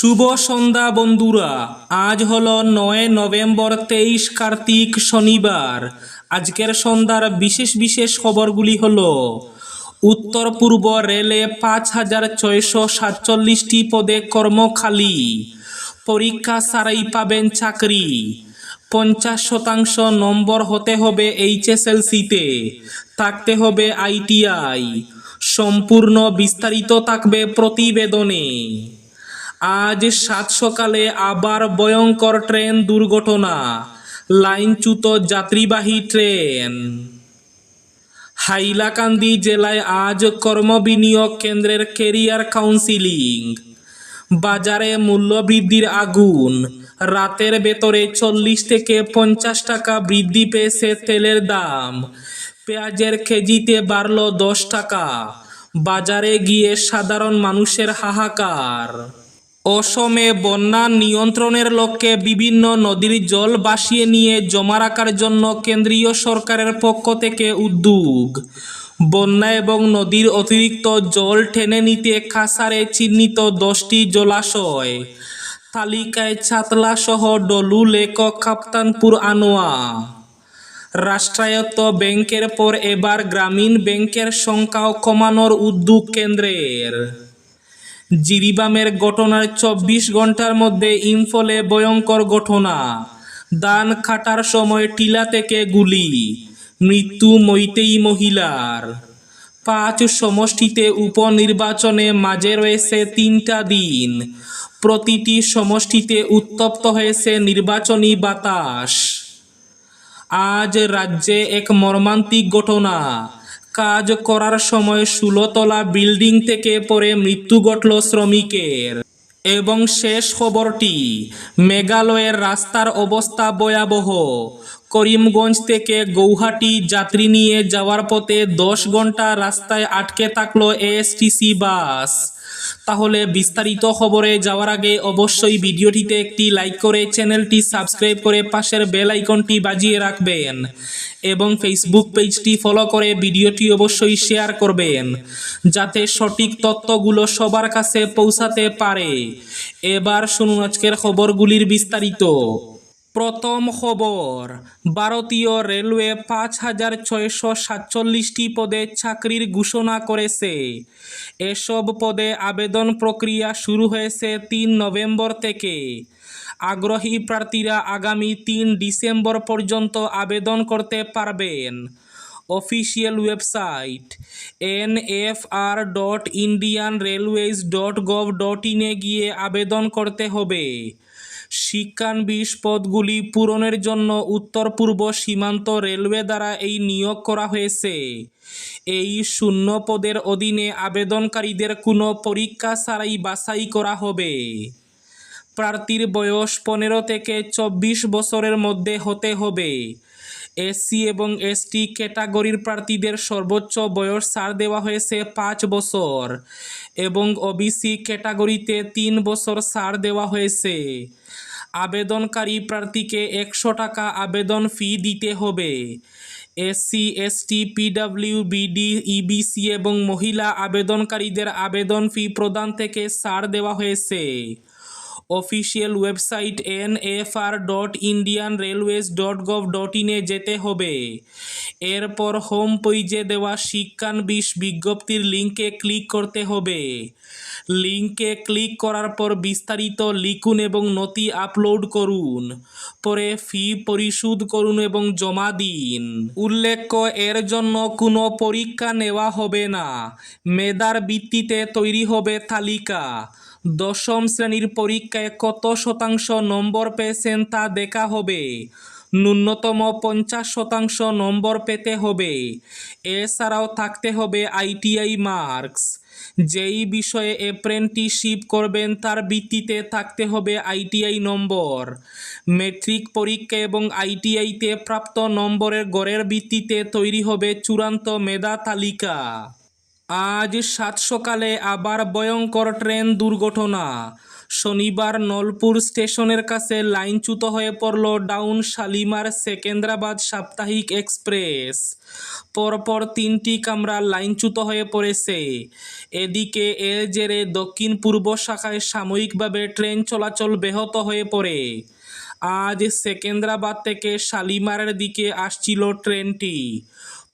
শুভ সন্ধ্যা বন্ধুরা, আজ হলো নয় নভেম্বর তেইশ কার্তিক শনিবার। আজকের সন্ধ্যার বিশেষ বিশেষ খবরগুলি হল, উত্তর পূর্ব রেলে পাঁচ হাজার ছয়শো সাতচল্লিশটি পদে কর্মখালি, পরীক্ষা সারাই পাবেন চাকরি, পঞ্চাশ শতাংশ নম্বর হতে হবে এইচএসএলসিতে, থাকতে হবে আইটিআই, সম্পূর্ণ বিস্তারিত থাকবে প্রতিবেদনে। আজ সাত সকালে আবার ভয়ঙ্কর ট্রেন দুর্ঘটনা, লাইনচ্যুত যাত্রীবাহী ট্রেন। হাইলাকান্দি জেলায় আজ কর্মবিনিয়োগ কেন্দ্রের কেরিয়ার কাউন্সিলিং। বাজারে মূল্যবৃদ্ধির আগুন, রাতের ভেতরে চল্লিশ থেকে পঞ্চাশ টাকা বৃদ্ধি পেয়েছে তেলের দাম। পেঁয়াজের কেজিতে বাড়ল দশ টাকা। বাজারে গিয়ে সাধারণ মানুষের হাহাকার। অসমে বন্যা নিয়ন্ত্রণের লক্ষ্যে বিভিন্ন নদীর জল বাসিয়ে নিয়ে জমা রাখার জন্য কেন্দ্রীয় সরকারের পক্ষ থেকে উদ্যোগ। বন্যা এবং নদীর অতিরিক্ত জল টেনে নিতে খাসারে চিহ্নিত দশটি জলাশয়। তালিকায় ছাতলা সহ ডলু, লেকক, কাপ্তানপুর, আনোয়া। রাষ্ট্রায়ত্ত ব্যাংকের পর এবার গ্রামীণ ব্যাংকের সংখ্যাও কমানোর উদ্যোগ কেন্দ্রের। জিরিবামের ঘটনার চব্বিশ ঘণ্টার মধ্যে ইম্ফলে ভয়ঙ্কর ঘটনা। দান খাটার সময় টিলা থেকে গুলি। মৃত্যু মৈতেই মহিলার। পাঁচ সমষ্টিতে উপনির্বাচনে মাঝে রয়েছে তিনটা দিন। প্রতিটি সমষ্টিতে উত্তপ্ত হয়েছে নির্বাচনী বাতাস। আজ রাজ্যে এক মর্মান্তিক ঘটনা। কাজ করার সময় ষোলোতলা বিল্ডিং থেকে পড়ে মৃত্যু ঘটল শ্রমিকের। এবং শেষ খবরটি, মেঘালয়ের রাস্তার অবস্থা ভয়াবহ। করিমগঞ্জ থেকে গৌহাটি যাত্রী নিয়ে যাওয়ার পথে দশ ঘণ্টা রাস্তায় আটকে থাকল এএসটিসি বাস। তাহলে বিস্তারিত খবরে যাওয়ার আগে অবশ্যই ভিডিওটিতে একটি লাইক করে চ্যানেলটি সাবস্ক্রাইব করে পাশের বেল আইকনটি বাজিয়ে রাখবেন। এবং ফেসবুক পেজটি ফলো করে ভিডিওটি অবশ্যই শেয়ার করবেন, যাতে সঠিক তথ্যগুলো সবার কাছে পৌঁছাতে পারে। এবার শুনুন আজকের খবরগুলির বিস্তারিত। প্রথম খবর, ভারতীয় রেলওয়ে পাঁচ হাজার ছয়শো সাতচল্লিশটি পদে চাকরির ঘোষণা করেছে। এসব পদে আবেদন প্রক্রিয়া শুরু হয়েছে তিন নভেম্বর থেকে। আগ্রহী প্রার্থীরা আগামী তিন ডিসেম্বর পর্যন্ত আবেদন করতে পারবেন। Official website N F R dot Indian railways dot gov dot ইনে গিয়ে আবেদন করতে হবে। শিক্ষানবিশ পদগুলি পূরণের জন্য উত্তর পূর্ব সীমান্ত রেলওয়ে দ্বারা এই নিয়োগ করা হয়েছে। এই শূন্য পদের অধীনে আবেদনকারীদের কোনো পরীক্ষা ছাড়াই বাছাই করা হবে। প্রার্থীর বয়স পনেরো থেকে চব্বিশ বছরের মধ্যে হতে হবে। এসসি এবং এসটি ক্যাটাগরির প্রার্থীদের সর্বোচ্চ বয়স ছাড় দেওয়া হয়েছে পাঁচ বছর এবং ওবিসি ক্যাটাগরিতে তিন বছর ছাড় দেওয়া হয়েছে। আবেদনকারী প্রার্থীকে একশো টাকা আবেদন ফি দিতে হবে। SC ST PW BD EBC এবং মহিলা আবেদনকারীদের আবেদন ফি প্রদান থেকে ছাড় দেওয়া হয়েছে। Official website N F R dot Indian railways dot gov dot ইনে যেতে হবে। এরপর হোম পেজে দেওয়া শিক্ষান শিক্ষানবিশ বিজ্ঞপ্তির লিঙ্কে ক্লিক করতে হবে। লিঙ্কে ক্লিক করার পর বিস্তারিত লিখুন এবং নথি আপলোড করুন। পরে ফি পরিশোধ করুন এবং জমা দিন। উল্লেখ্য, এর জন্য কোনো পরীক্ষা নেওয়া হবে না। মেধার ভিত্তিতে তৈরি হবে তালিকা। দশম শ্রেণির পরীক্ষায় কত শতাংশ নম্বর পেয়েছেন তা দেখা হবে। ন্যূনতম পঞ্চাশ শতাংশ নম্বর পেতে হবে। এছাড়াও থাকতে হবে আইটিআই মার্কস। যেই বিষয়ে অ্যাপ্রেন্টিসশিপ করবেন তার ভিত্তিতে থাকতে হবে আইটিআই নম্বর। মেট্রিক পরীক্ষা এবং আইটিআইতে প্রাপ্ত নম্বরের গড়ের ভিত্তিতে তৈরি হবে চূড়ান্ত মেধা তালিকা। আজ সাত সকালে আবার ভয়ঙ্কর ট্রেন দুর্ঘটনা। শনিবার নলপুর স্টেশনের কাছে লাইনচ্যুত হয়ে পড়ল ডাউন শালিমার সেকেন্দ্রাবাদ সাপ্তাহিক এক্সপ্রেস। পরপর তিনটি কামরা লাইনচ্যুত হয়ে পড়েছে। এদিকে এর জেরে দক্ষিণ পূর্ব শাখায় সাময়িকভাবে ট্রেন চলাচল ব্যাহত হয়ে পড়ে। আজ সেকেন্দ্রাবাদ থেকে শালিমারের দিকে আসছিল ট্রেনটি।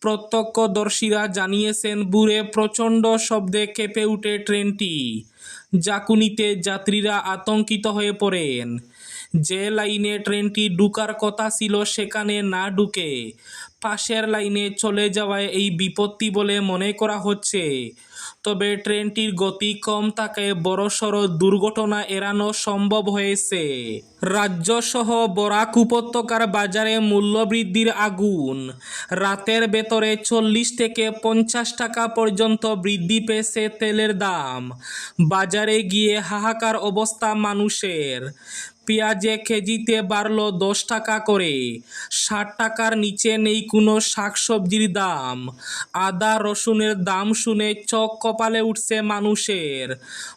প্রত্যক্ষদর্শীরা জানিয়েছেন বুড়ে প্রচণ্ড শব্দে কেঁপে উঠে ট্রেনটি। জাকুনিতে যাত্রীরা আতঙ্কিত হয়ে পড়েন। যে লাইনে ট্রেনটি ঢুকার কথা ছিল সেখানে না ঢুকে পাশের লাইনে চলে যাওয়ায় এই বিপত্তি বলে মনে করা হচ্ছে। তবে ট্রেনটির গতি কম থাকায় বড়সড় দুর্ঘটনা এড়ানো সম্ভব হয়েছে। রাজ্যসহ বরাক উপত্যকার বাজারে মূল্যবৃদ্ধির আগুন। রাতের ভেতরে চল্লিশ থেকে পঞ্চাশ টাকা পর্যন্ত বৃদ্ধি পেয়েছে তেলের দাম। বাজারে গিয়ে হাহাকার অবস্থা মানুষের। পেঁয়াজে কেজিতে বাড়ল দশ টাকা করে। ষাট টাকার নিচে নেই কোনো শাকসবজির দাম। আদা, রসুনের দাম শুনে চোখ কপালে উঠছে মানুষের।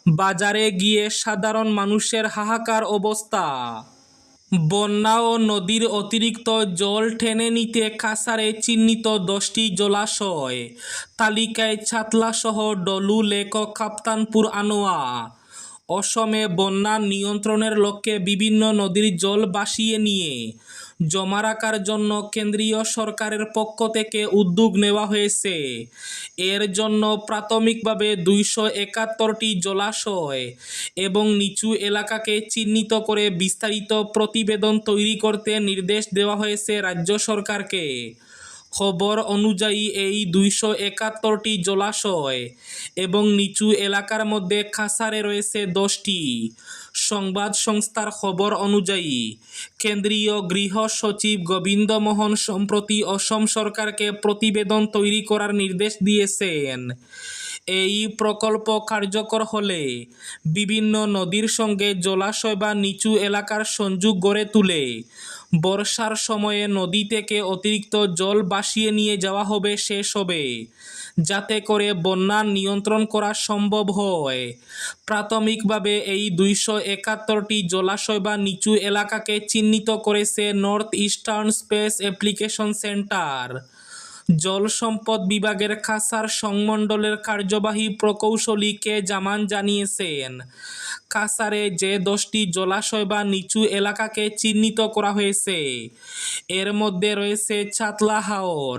বাজারে গিয়ে সাধারণ মানুষের হাহাকার অবস্থা। বন্যা ও নদীর অতিরিক্ত জল টেনে নিতে কাসারে চিহ্নিত দশটি জলাশয়। তালিকায় ছাতলাসহ ডলু লেক কাপ্তানপুর আনোয়া অসমে বন্যা নিয়ন্ত্রণের লক্ষ্যে বিভিন্ন নদীর জল বাসিয়ে নিয়ে জমা রাখার জন্য কেন্দ্রীয় সরকারের পক্ষ থেকে উদ্যোগ নেওয়া হয়েছে। এর জন্য প্রাথমিকভাবে দুইশো একাত্তরটি জলাশয় এবং নিচু এলাকাকে চিহ্নিত করে বিস্তারিত প্রতিবেদন তৈরি করতে নির্দেশ দেওয়া হয়েছে রাজ্য সরকারকে। খবর অনুযায়ী এই দুইশো একাত্তরটি জলাশয় এবং নিচু এলাকার মধ্যে খাসারে রয়েছে দশটি। সংবাদ সংস্থার খবর অনুযায়ী, কেন্দ্রীয় গৃহ সচিব গোবিন্দ মোহন সম্প্রতি অসম সরকারকে প্রতিবেদন তৈরি করার নির্দেশ দিয়েছেন। এই প্রকল্প কার্যকর হলে বিভিন্ন নদীর সঙ্গে জলাশয় বা নিচু এলাকার সংযোগ গড়ে তুলে। বর্ষার সময়ে নদী থেকে অতিরিক্ত জল বাসিয়ে নিয়ে যাওয়া হবে শেষ হবে, যাতে করে বন্যা নিয়ন্ত্রণ করা সম্ভব হয়। প্রাথমিকভাবে এই দুইশো একাত্তরটি জলাশয় বা নিচু এলাকাকে চিহ্নিত করেছে north eastern space application centre জল সম্পদ বিভাগের খাসার সংমণ্ডলের কার্যবাহী প্রকৌশলী কে জামান জানিয়েছেন। কাসারে যে দশটি জলাশয় বা নিচু এলাকাকে চিহ্নিত করা হয়েছে, এর মধ্যে রয়েছে ছাতলা হাওর,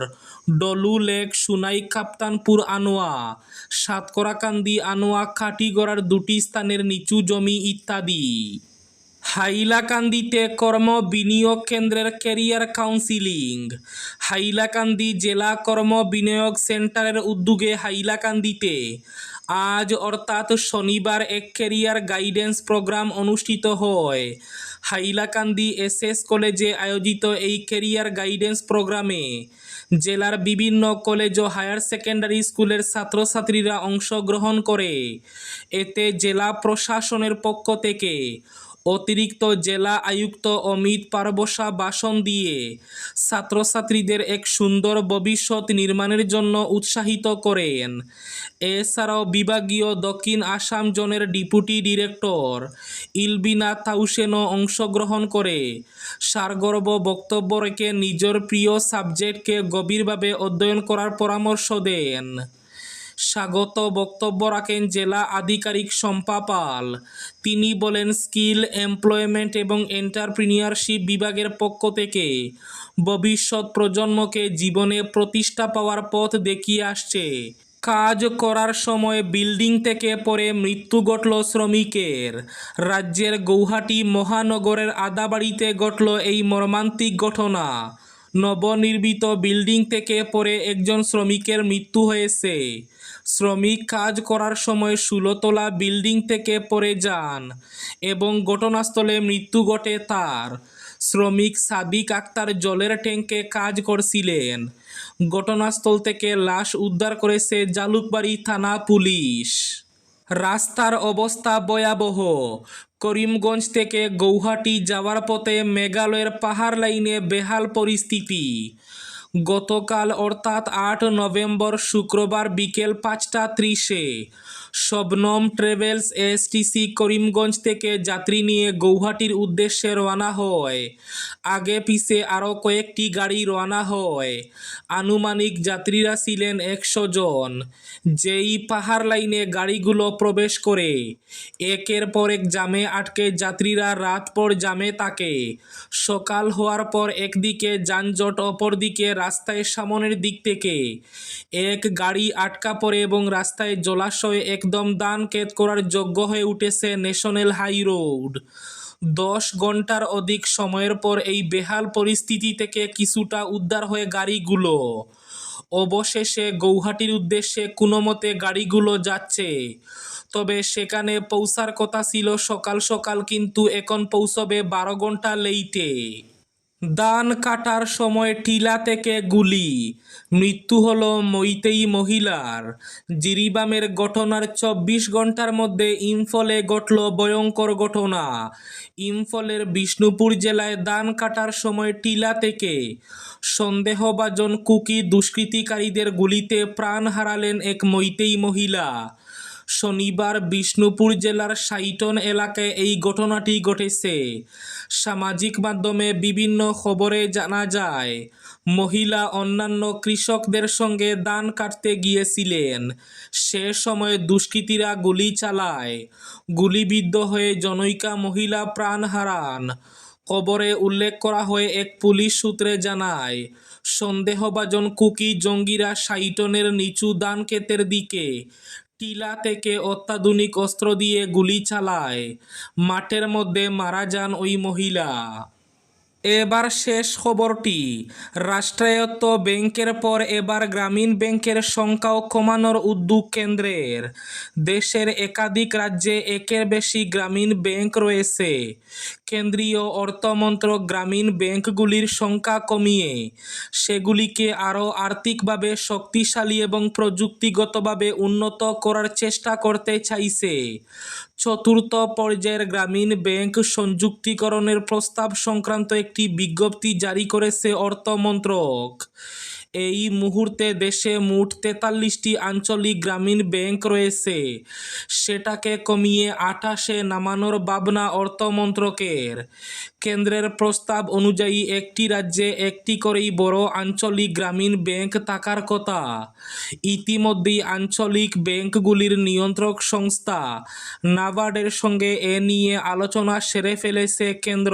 ডলু লেক, সুনাই কাপ্তানপুর আনোয়া, সাতকরাকান্দি আনোয়া কাটিগড়ার দুটি স্থানের নিচু জমি ইত্যাদি। হাইলাকান্দিতে কর্ম বিনিয়োগ কেন্দ্রের ক্যারিয়ার কাউন্সিলিং। হাইলাকান্দি জেলা কর্ম বিনিয়োগ সেন্টারের উদ্যোগে হাইলাকান্দিতে। আজ অর্থাৎ শনিবার এক ক্যারিয়ার গাইডেন্স প্রোগ্রাম অনুষ্ঠিত হয়। হাইলাকান্দি এস এস কলেজে আয়োজিত এই ক্যারিয়ার গাইডেন্স প্রোগ্রামে জেলার বিভিন্ন কলেজ ও হায়ার সেকেন্ডারি স্কুলের ছাত্রছাত্রীরা অংশগ্রহণ করে। এতে জেলা প্রশাসনের পক্ষ থেকে অতিরিক্ত জেলা আয়ুক্ত অমিত পারবসা ভাষণ দিয়ে ছাত্রছাত্রীদের এক সুন্দর ভবিষ্যৎ নির্মাণের জন্য উৎসাহিত করেন। এছাড়াও বিভাগীয় দক্ষিণ আসাম জোনের ডিপুটি ডিরেক্টর ইলবিনা তাউসেনও অংশগ্রহণ করে। সারগর্ভ বক্তব্য রেখে নিজের প্রিয় সাবজেক্টকে গভীরভাবে অধ্যয়ন করার পরামর্শ দেন। স্বাগত বক্তব্য রাখেন জেলা আধিকারিক শম্পা পাল। তিনি বলেন, স্কিল, এমপ্লয়মেন্ট এবং এন্টারপ্রিনিয়রশিপ বিভাগের পক্ষ থেকে ভবিষ্যৎ প্রজন্মকে জীবনে প্রতিষ্ঠা পাওয়ার পথ দেখিয়ে আসছে। কাজ করার সময় বিল্ডিং থেকে পড়ে মৃত্যু ঘটল শ্রমিকের। রাজ্যের গৌহাটি মহানগরের আদাবাড়িতে ঘটল এই মর্মান্তিক ঘটনা। নবনির্মিত বিল্ডিং থেকে পড়ে একজন শ্রমিকের মৃত্যু হয়েছে। শ্রমিক কাজ করার সময় ষোলোতলা বিল্ডিং থেকে পড়ে যান এবং ঘটনাস্থলে মৃত্যু ঘটে তার। শ্রমিক সাদিক আক্তার জলের ট্যাঙ্কে কাজ করছিলেন। ঘটনাস্থল থেকে লাশ উদ্ধার করেছে জালুকবাড়ি থানা পুলিশ। রাস্তার অবস্থা ভয়াবহ। করিমগঞ্জ থেকে গৌহাটি যাওয়ার পথে মেঘালয়ের পাহাড় লাইনে বেহাল পরিস্থিতি। গতকাল অর্থাৎ আট নভেম্বর শুক্রবার বিকেল পাঁচটা ত্রিশে শবনম ট্রাভেলস এসটিসি করিমগঞ্জ থেকে যাত্রী নিয়ে গৌহাটির উদ্দেশ্যে রওনা হয়। আগে পিছে আরও কয়েকটি গাড়ি রওনা হয়। আনুমানিক যাত্রীরা ছিলেন একশো জন। যেই পাহাড় লাইনে গাড়িগুলো প্রবেশ করে, একের পর এক জামে আটকে যাত্রীরা রাত পর জামে থাকে সকাল হওয়ার পর একদিকে যানজট, অপরদিকে রাস্তায় সামনের দিক থেকে। এক গাড়ি আটকা পড়ে এবং রাস্তায় জলাশয় একদম দান কেদ করার যোগ্য হয়ে উঠেছে ন্যাশনাল হাই রোড। দশ ঘণ্টার অধিক সময়ের পর এই বেহাল পরিস্থিতি থেকে কিছুটা উদ্ধার হয়ে গাড়িগুলো। অবশেষে গৌহাটির উদ্দেশ্যে কোনো মতে গাড়িগুলো যাচ্ছে। তবে সেখানে পৌঁছার কথা ছিল সকাল সকাল, কিন্তু এখন পৌঁছবে বারো ঘণ্টা লেইটে। দান কাটার সময় টিলা থেকে গুলি। মৃত্যু হলো মৈতেই মহিলার। জিরিবামের ঘটনার চব্বিশ ঘণ্টার মধ্যে ইম্ফলে ঘটল ভয়ঙ্কর ঘটনা। ইম্ফলের বিষ্ণুপুর জেলায় দান কাটার সময় টিলা থেকে সন্দেহভাজন কুকি দুষ্কৃতিকারীদের গুলিতে প্রাণ হারালেন এক মৈতেই মহিলা। শনিবার বিষ্ণুপুর জেলার সাইটন এলাকায় এই ঘটনাটি ঘটেছে। সামাজিক মাধ্যমে বিভিন্ন খবরে জানা যায়, মহিলা অন্যান্য কৃষকদের সঙ্গে দান কাটতে গিয়েছিলেন। সে সময় দুষ্কৃতীরা গুলি চালায়। গুলিবিদ্ধ হয়ে জনৈকা মহিলা প্রাণ হারান। খবরে উল্লেখ করা হয়ে, এক পুলিশ সূত্রে জানায়, সন্দেহভাজন কুকি জঙ্গিরা সাইটনের নিচু দানক্ষেতের দিকে টিলা থেকে অত্যাধুনিক অস্ত্র দিয়ে গুলি চালায়। মাঠের মধ্যে মারা যান ওই মহিলা। এবার শেষ খবরটি। রাষ্ট্রায়ত্ত ব্যাংকের পর এবার গ্রামীণ ব্যাংকের সংখ্যাও কমানোর উদ্যোগ কেন্দ্রের। দেশের একাধিক রাজ্যে একের বেশি গ্রামীণ ব্যাংক রয়েছে। কেন্দ্রীয় অর্থমন্ত্রক গ্রামীণ ব্যাংকগুলির সংখ্যা কমিয়ে, সেগুলিকে আরও আর্থিকভাবে শক্তিশালী এবং প্রযুক্তিগতভাবে উন্নত করার চেষ্টা করতে চাইছে। চতুর্থ পর্যায়ের গ্রামীণ ব্যাংক সংযুক্তিকরণের প্রস্তাব সংক্রান্ত একটি বিজ্ঞপ্তি জারি করেছে অর্থমন্ত্রক। এই মুহূর্তে দেশে মোট তেতাল্লিশটি আঞ্চলিক গ্রামীণ ব্যাংক রয়েছে। সেটাকে কমিয়ে আঠাশে নামানোর ভাবনা অর্থমন্ত্রকের। কেন্দ্রের প্রস্তাব অনুযায়ী একটি রাজ্যে একটি করেই বড় আঞ্চলিক গ্রামীণ ব্যাংক থাকার কথা। ইতিমধ্যেই আঞ্চলিক ব্যাংকগুলির নিয়ন্ত্রক সংস্থা নাবার্ডের সঙ্গে এ নিয়ে আলোচনা সেরে ফেলেছে কেন্দ্র।